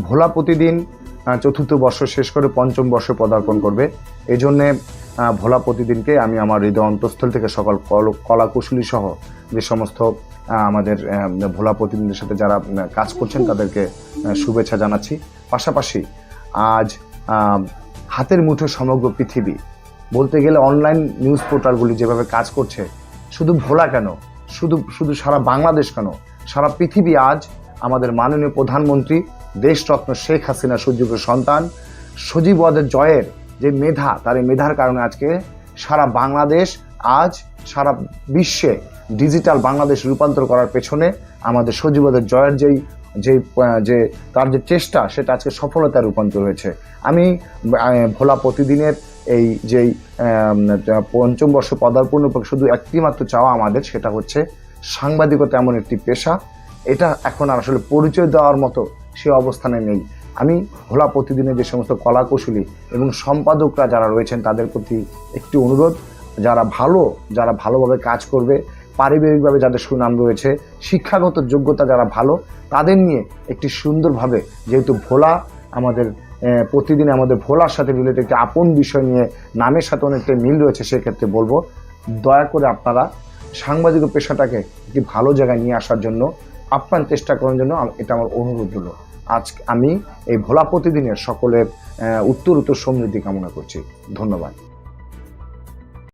ভোলা প্রতিদিন চতুর্থ বর্ষ শেষ করে পঞ্চম বর্ষে পদার্পণ করবে। এই জন্যে ভোলা প্রতিদিনকে আমি আমার হৃদয় অন্তঃস্থল থেকে সকল কল- কলাকুশলী সহ যে সমস্ত আমাদের ভোলা প্রতিদিনের সাথে যারা কাজ করছেন তাদেরকে শুভেচ্ছা জানাচ্ছি। পাশাপাশি আজ হাতের মুঠো সমগ্র পৃথিবী, বলতে গেলে অনলাইন নিউজ পোর্টালগুলি যেভাবে কাজ করছে, শুধু ভোলা কেন? শুধু শুধু সারা বাংলাদেশ কেন? সারা পৃথিবী আজ আমাদের মাননীয় প্রধানমন্ত্রী দেশরত্ন শেখ হাসিনা সুযোগ্য সন্তান সজীব ওয়াদের জয়ের যে মেধা, তার এই মেধার কারণে আজকে সারা বাংলাদেশ, আজ সারা বিশ্বে ডিজিটাল বাংলাদেশ রূপান্তর করার পেছনে আমাদের সজীবদের জয়ের যেই যে যে, তার যে চেষ্টা, সেটা আজকে সফলতায় রূপান্তর হয়েছে। আমি ভোলা প্রতিদিনের এই যেই পঞ্চম বর্ষ পদার্পণ উপর শুধু একটি মাত্র চাওয়া আমাদের, সেটা হচ্ছে সাংবাদিকতা এমন একটি পেশা। এটা এখন আর আসলে পরিচয় দেওয়ার মতো সে অবস্থানে নেই। আমি ভোলা প্রতিদিনের যে সমস্ত কলাকুশলী এবং সম্পাদকরা যারা রয়েছেন, তাদের প্রতি একটি অনুরোধ, যারা ভালো, যারা ভালোভাবে কাজ করবে, পারিবারিকভাবে যাদের সুনাম রয়েছে, শিক্ষাগত যোগ্যতা যারা ভালো, তাদের নিয়ে একটি সুন্দরভাবে, যেহেতু ভোলা আমাদের প্রতিদিন আমাদের ভোলার সাথে রিলেটেড একটি আপন বিষয় নিয়ে, নামের সাথে অনেকটা মিল রয়েছে, সেক্ষেত্রে বলব, দয়া করে আপনারা সাংবাদিক পেশাটাকে একটি ভালো জায়গায় নিয়ে আসার জন্য আপ্রাণ চেষ্টা করার জন্য এটা আমার অনুরোধ হলো আজ আমি এই ভোলা প্রতিদিনের সকলের উত্তর উত্তর সমৃদ্ধি কামনা করছি। ধন্যবাদ।